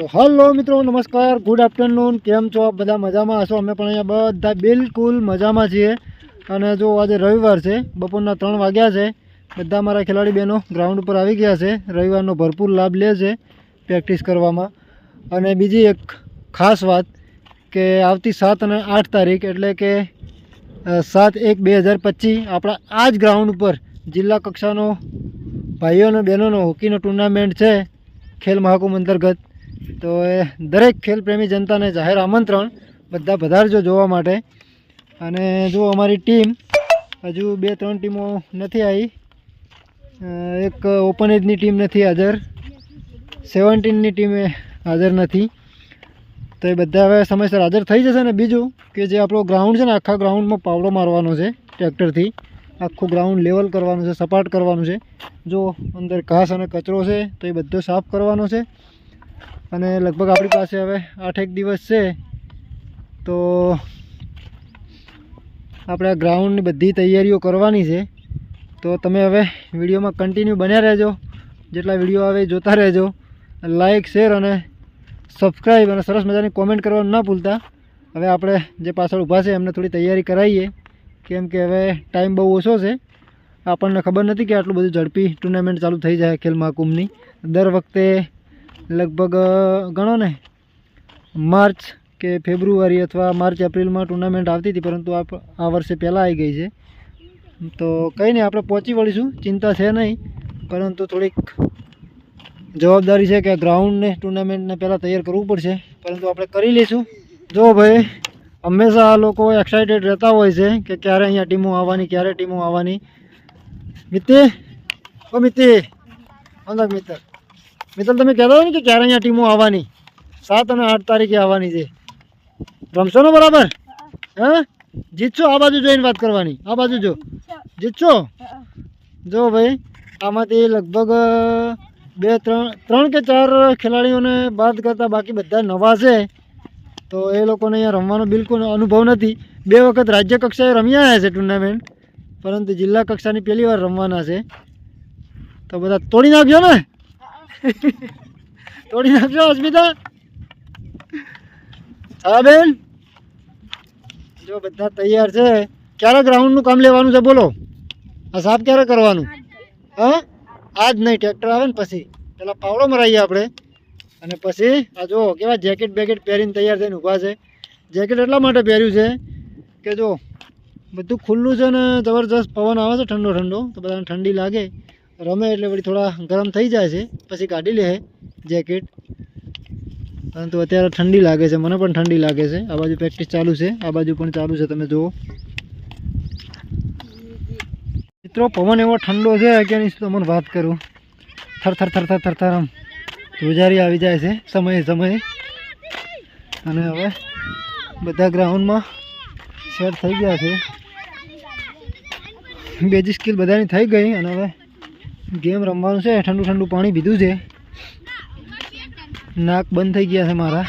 તો હલો મિત્રો, નમસ્કાર. ગુડ આફ્ટરનૂન કેમ છો આપ બધા? મજામાં હશો? અમે પણ અહીંયા બધા બિલકુલ મજામાં છીએ. અને જો આજે રવિવાર છે, બપોરના ત્રણ વાગ્યા છે. બધા મારા ખેલાડી બહેનો ગ્રાઉન્ડ ઉપર આવી ગયા છે. રવિવારનો ભરપૂર લાભ લે છે પ્રેક્ટિસ કરવામાં. અને બીજી એક ખાસ વાત કે આવતી સાત અને આઠ તારીખ એટલે કે સાત એક બે હજાર પચીસ આપણા આ જ ગ્રાઉન્ડ ઉપર જિલ્લા કક્ષાનો ભાઈઓ અને બહેનોનો હોકીનો ટુર્નામેન્ટ છે ખેલ મહાકુંભ અંતર્ગત. તો એ દરેક ખેલપ્રેમી જનતાને જાહેર આમંત્રણ બધા પધારજો જોવા માટે. અને જો અમારી ટીમ હજુ બે, ત્રણ ટીમો નથી આવી એક ઓપન એજની ટીમ નથી હાજર સેવન્ટીનની ટીમે હાજર નથી. તો એ બધા હવે સમયસર હાજર થઈ જશે ને બીજું કે જે આપણો ગ્રાઉન્ડ છે ને, આખા ગ્રાઉન્ડમાં પાવડો મારવાનો છે ટ્રેક્ટરથી. આખું ગ્રાઉન્ડ લેવલ કરવાનું છે, સપાટ કરવાનું છે. જો અંદર ઘાસ અને કચરો છે, તો એ બધો સાફ કરવાનો છે. અને લગભગ આપણી પાસે હવે આઠેક દિવસ છે. તો આપણે ગ્રાઉન્ડની બધી તૈયારીઓ કરવાની છે. તો તમે હવે વિડીયોમાં કન્ટિન્યુ બન્યા રહેજો. જેટલા વીડિયો આવે જોતા રહેજો. લાઇક શેર અને સબસ્ક્રાઈબ અને સરસ મજાની કોમેન્ટ કરવાનું ના ભૂલતા. હવે આપણે જે પાછળ ઊભા છે એમને થોડી તૈયારી કરાવીએ. કેમ કે હવે ટાઈમ બહુ ઓછો છે. આપણને ખબર નથી કે આટલું બધું ઝડપી ટુર્નામેન્ટ ચાલુ થઈ જાય ખેલ મહાકુંભની. દર વખતે લગભગ ગણો ને, માર્ચ કે ફેબ્રુઆરી અથવા માર્ચ, એપ્રિલમાં ટુર્નામેન્ટ આવતી હતી, પરંતુ આ વર્ષે પહેલાં આવી ગઈ છે. તો કંઈ નહીં, આપણે પહોંચી વળીશું, ચિંતા છે નહીં, પરંતુ થોડીક જવાબદારી છે કે ગ્રાઉન્ડને, ટુર્નામેન્ટને પહેલાં તૈયાર કરવું પડશે, પરંતુ આપણે કરી લઈશું. જો ભાઈ, હંમેશા આ લોકો એક્સાઇટેડ રહેતા હોય છે કે ક્યારે અહીંયા ટીમો આવવાની, ક્યારે ટીમો આવવાની. મિત્તે ઓ મિત્તે અંદર મિત્ર મિત્ર તમે કહેતા હોય ને કે ક્યારે અહીંયા ટીમો આવવાની? સાત અને આઠ તારીખે આવવાની છે. રમશો ને બરાબર? હે. જીતશો? આ બાજુ જોઈને વાત કરવાની. આ બાજુ જો. જીતશો? જો ભાઈ આમાંથી લગભગ બે ત્રણ ત્રણ કે ચાર ખેલાડીઓને બાદ કરતાં બાકી બધા નવા છે. તો એ લોકોને અહીંયા રમવાનો બિલકુલ અનુભવ નથી. બે વખત રાજ્ય કક્ષાએ રમી આવ્યા છે ટુર્નામેન્ટ પરંતુ જિલ્લા કક્ષાની પહેલી વાર રમવાના છે. તો બધા તોડી નાખજો ને? તોડી નાખજો અસ્મિતા હા, બેન. જો, બધા તૈયાર છે. ક્યારે ગ્રાઉન્ડનું કામ લેવાનું છે, બોલો. આ સાફ ક્યારે કરવાનું? હા? આજ નહીં, ટ્રેક્ટર આવે ને પછી. પેલા પાવડો મરાઈએ આપણે. અને પછી, આ જો કેવા જેકેટ બેકેટ પહેરીને તૈયાર થઈને ઊભા છે. જેકેટ એટલા માટે પહેર્યું છે કે જો, બધું ખુલ્લું છે ને, જબરજસ્ત પવન આવે છે ઠંડો ઠંડો, તો બધાને ઠંડી લાગે. રમે એટલે વળી થોડા ગરમ થઈ જાય છે. પછી કાઢી લે જેકેટ પરંતુ અત્યારે ઠંડી લાગે છે. મને પણ ઠંડી લાગે છે. આ બાજુ પ્રેક્ટિસ ચાલુ છે. આ બાજુ પણ ચાલુ છે. તમે જુઓ. મિત્રો, પવન એવો ઠંડો છે. કે તો મને વાત કરું? થર થર થર થર થર થર આમ. ધ્રુજારી આવી જાય છે. સમયે સમયે. અને હવે બધા ગ્રાઉન્ડમાં સેટ થઈ ગયા છે. બેજી સ્કિલ બધાની થઈ ગઈ અને હવે ગેમ રમવાનું છે, ઠંડુ ઠંડુ પાણી પીધું છે. નાક બંધ થઈ ગયા છે મારા.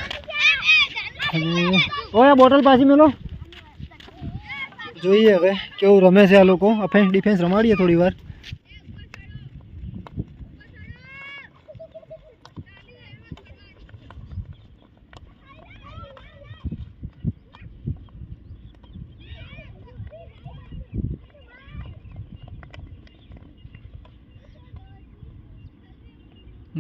ઓય બોટલ પાછી મેલો. જોઈએ હવે કેવું રમે છે આ લોકો. અફેન્સ ડિફેન્સ રમાડીએ થોડી વાર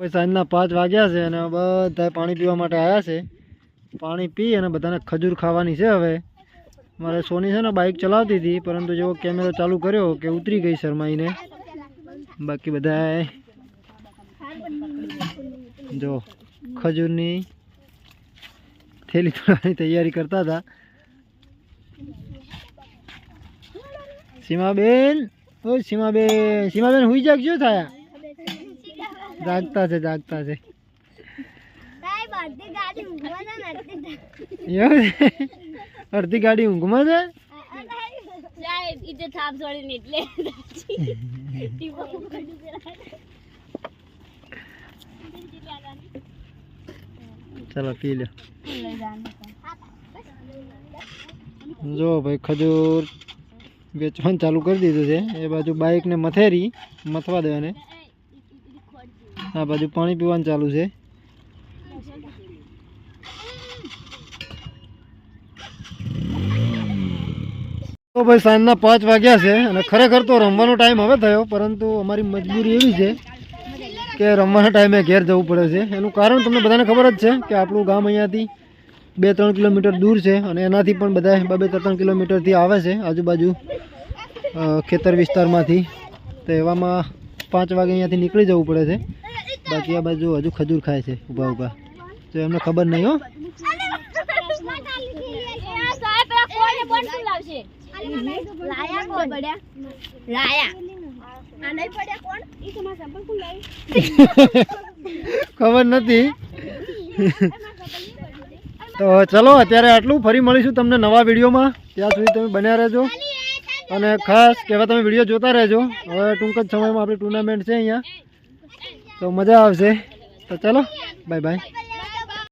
હવે સાંજના પાંચ વાગ્યા છે અને બધા પાણી પીવા માટે આવ્યા છે. પાણી પી અને બધાને ખજૂર ખાવાની છે હવે. મારે સોની છે ને બાઇક ચલાવતી હતી, પરંતુ જેવો કેમેરો ચાલુ કર્યો કે ઉતરી ગઈ શરમાઈને. બાકી બધા જો ખજૂરની થેલી તોડવાની તૈયારી કરતા હતા. સીમાબેન ઓ સીમાબેન સીમાબેન હુઈ જાગજો થયા? જાગતા છે જાગતા છે. અડધી ગાડી ઊંઘમાં છે? ચલો ચાલો પી લો. જો ભાઈ ખજૂર વેચવાનું ચાલુ કરી દીધું છે. એ બાજુ બાઇકને મથેરી મથવા દેવાને. આ બાજુ પાણી પીવાનું ચાલુ છે. તો ભાઈ સાંજના પાંચ વાગ્યા છે અને ખરેખર તો રમવાનો ટાઈમ હવે થયો, પરંતુ અમારી મજબૂરી એવી છે કે રમવાના ટાઈમે ઘેર જવું પડે છે. એનું કારણ તમને બધાને ખબર જ છે કે આપણું ગામ અહીંયાથી બે ત્રણ કિલોમીટર દૂર છે અને એનાથી પણ બધા બે બે ત્રણ કિલોમીટરથી આવે છે આજુબાજુ ખેતર વિસ્તારમાંથી. તો એવામાં પાંચ વાગે અહીંયાથી નીકળી જવું પડે છે. બાકી આ બાજુ હજુ ખજૂર ખાય છે ઊભા ઊભા તો એમને ખબર નહીં, હો. ખબર નથી. તો ચલો, અત્યારે આટલું ફરી મળીશું તમને નવા વિડીયોમાં. ત્યાં સુધી તમે બન્યા રહેજો. અને ખાસ કહેવા તમે વીડિયો જોતા રહેજો. હવે ટૂંક જ સમયમાં આપણી ટુર્નામેન્ટ છે અહીંયા. તો મજા આવશે. તો ચલો બાય બાય